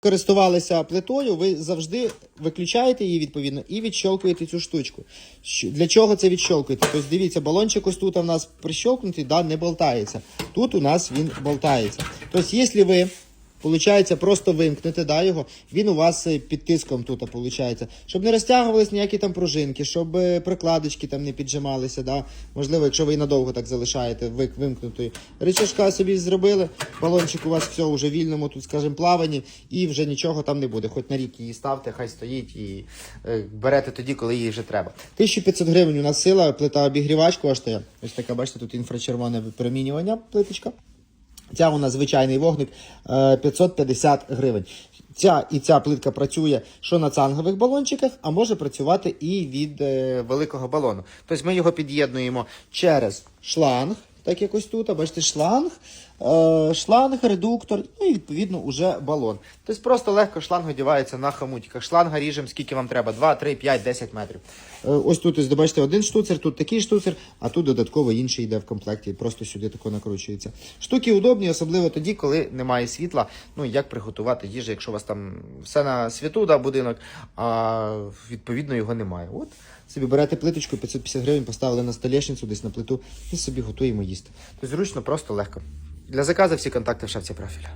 користувалися плитою, ви завжди виключаєте її відповідно і відщолкуєте цю штучку. Для чого це відщолкуєте? Тобто дивіться, балончик ось тут у нас прищолкнутий, да, не болтається. Тут у нас він болтається. Тобто, якщо ви Получається, просто вимкнете да, його, він у вас е, під тиском тут, получається. Щоб не розтягувались ніякі там пружинки, щоб е, прикладочки там не піджималися. Да. Можливо, якщо ви надовго так залишаєте вимкнутою. Рычажка собі зробили, балончик у вас все вже вільному, тут, скажімо, плаванні, і вже нічого там не буде. Хоч на рік її ставте, хай стоїть і е, берете тоді, коли її вже треба. 1500 гривень у нас сила, плита обігрівач коштує. Ось така, бачите, тут інфрачервоне випромінювання плиточка. Ця у нас звичайний вогник е, 550 гривень. Ця і ця плитка працює що на цангових балончиках, а може працювати і від е, великого балону. Тобто ми його під'єднуємо через шланг, так якось тут, а бачите, шланг, е, шланг, редуктор, ну і відповідно уже балон. Тобто просто легко шланг одягається на хомутиках. Шланга ріжемо скільки вам треба: 2, 3, 5, 10 метрів. Е, ось тут, ось, бачите, один штуцер, тут такий штуцер, а тут додатково інший йде в комплекті, просто сюди тако накручується. Штуки удобні, особливо тоді, коли немає світла. Ну як приготувати їжу, якщо у вас там все на світу, да, будинок, а відповідно його немає. От собі берете плиточку 550 гривень, поставили на столешницю, десь на плиту і собі готуємо їсти. Тобто зручно, просто легко. Для заказу всі контакти в шапці профіля.